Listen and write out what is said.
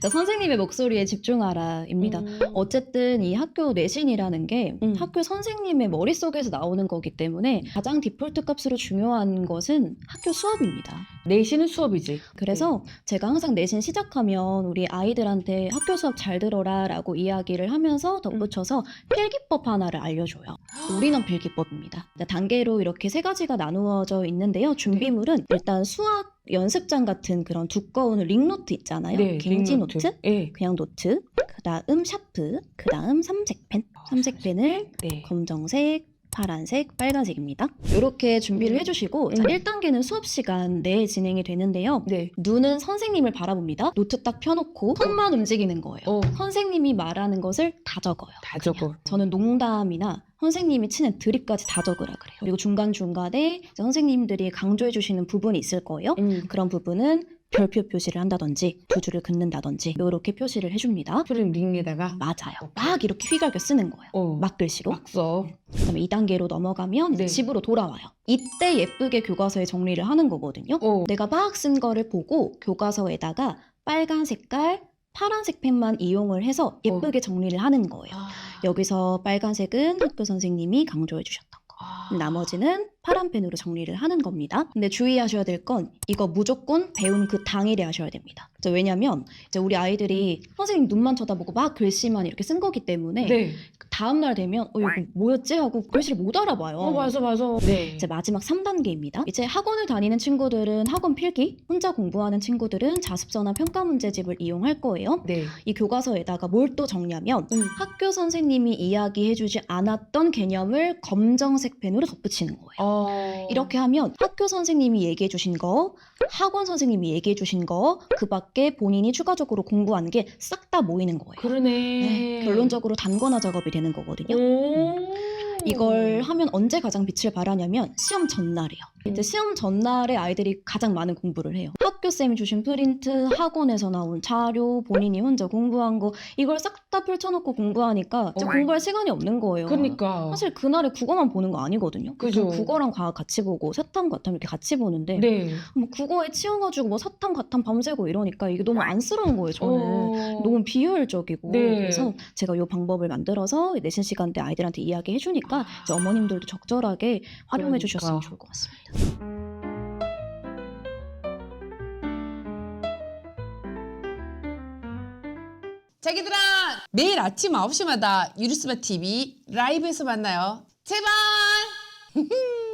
자, 선생님의 목소리에 집중하라입니다. 음. 어쨌든 이 학교 내신이라는 게 음. 학교 선생님의 머릿속에서 나오는 거기 때문에 가장 디폴트 값으로 중요한 것은 학교 수업입니다. 내신은 수업이지. 그래서 제가 항상 내신 시작하면 우리 아이들한테 학교 수업 잘 들어라 라고 이야기를 하면서 덧붙여서 필기법 하나를 알려줘요. 우리는 필기법입니다. 단계로 이렇게 세 가지가 나누어져 있는데요. 준비물은 일단 수학 연습장 같은 그런 두꺼운 링노트 있잖아요. 갱지 네, 링노트. 노트. 예. 그냥 노트, 그 다음 샤프, 그 다음 삼색펜. 삼색펜을 네. 검정색, 파란색, 빨간색입니다. 이렇게 준비를 음. 해주시고 자, 음. 1단계는 수업 시간 내에 진행이 되는데요. 네. 눈은 선생님을 바라봅니다. 노트 딱 펴놓고 손만 움직이는 거예요. 어. 선생님이 말하는 것을 다 적어요. 다 적어. 저는 농담이나 선생님이 치는 드립까지 다 적으라 그래요. 그리고 중간중간에 이제 선생님들이 강조해 주시는 부분이 있을 거예요. 음. 그런 부분은 별표 표시를 한다든지 두 줄을 긋는다든지 이렇게 표시를 해줍니다. 프림 링에다가 맞아요. 막 이렇게 휘갈겨 쓰는 거예요. 어. 막 글씨로. 막 써. 그다음에 2단계로 넘어가면 이제 네. 집으로 돌아와요. 이때 예쁘게 교과서에 정리를 하는 거거든요. 어. 내가 막 쓴 거를 보고 교과서에다가 빨간 색깔, 파란색 펜만 이용을 해서 예쁘게 정리를 하는 거예요. 아. 여기서 빨간색은 학교 선생님이 강조해. 아. 나머지는 파란 펜으로 정리를 하는 겁니다. 근데 주의하셔야 될 건 이거 무조건 배운 그 당일에 하셔야 됩니다. 왜냐면 이제 우리 아이들이 선생님 눈만 쳐다보고 막 글씨만 이렇게 쓴 거기 때문에 네. 다음 날 되면 어 이거 뭐였지 하고 글씨를 못 알아봐요. 어, 맞아, 맞아. 네. 이제 마지막 3단계입니다. 이제 학원을 다니는 친구들은 학원 필기, 혼자 공부하는 친구들은 자습서나 평가 문제집을 이용할 거예요. 네. 이 교과서에다가 뭘또 적냐면 음. 학교 선생님이 이야기해주지 않았던 개념을 검정색 펜으로 덧붙이는 거예요. 어. 이렇게 하면 학교 선생님이 얘기해 주신 거, 학원 선생님이 얘기해 주신 거, 그 밖에 본인이 추가적으로 공부한 게 싹 다 모이는 거예요. 그러네. 네, 결론적으로 단권화 작업이 되는 거거든요. 오. 이걸 하면 언제 가장 빛을 발하냐면 시험 전날이에요. 이제 음. 시험 전날에 아이들이 가장 많은 공부를 해요. 학교 쌤이 주신 프린트, 학원에서 나온 자료, 본인이 혼자 공부한 거 이걸 싹 다 펼쳐놓고 공부하니까 진짜 어. 공부할 시간이 없는 거예요. 그러니까. 사실 그날에 국어만 보는 거 아니거든요. 그죠. 국어랑 과학 같이 보고 사탐, 과탐 이렇게 같이 보는데 네. 뭐 국어에 치여가지고 뭐 사탐, 과탐 밤새고 이러니까 이게 너무 안쓰러운 거예요. 저는. 어. 너무 비효율적이고 네. 그래서 제가 이 방법을 만들어서 내신 시간 때 아이들한테 이야기해 주니까 이제 어머님들도 적절하게 활용해 그러니까. 주셨으면 좋을 것 같습니다. 자기들아. 매일 아침 9시마다 유리스마 TV 라이브에서 만나요. 제발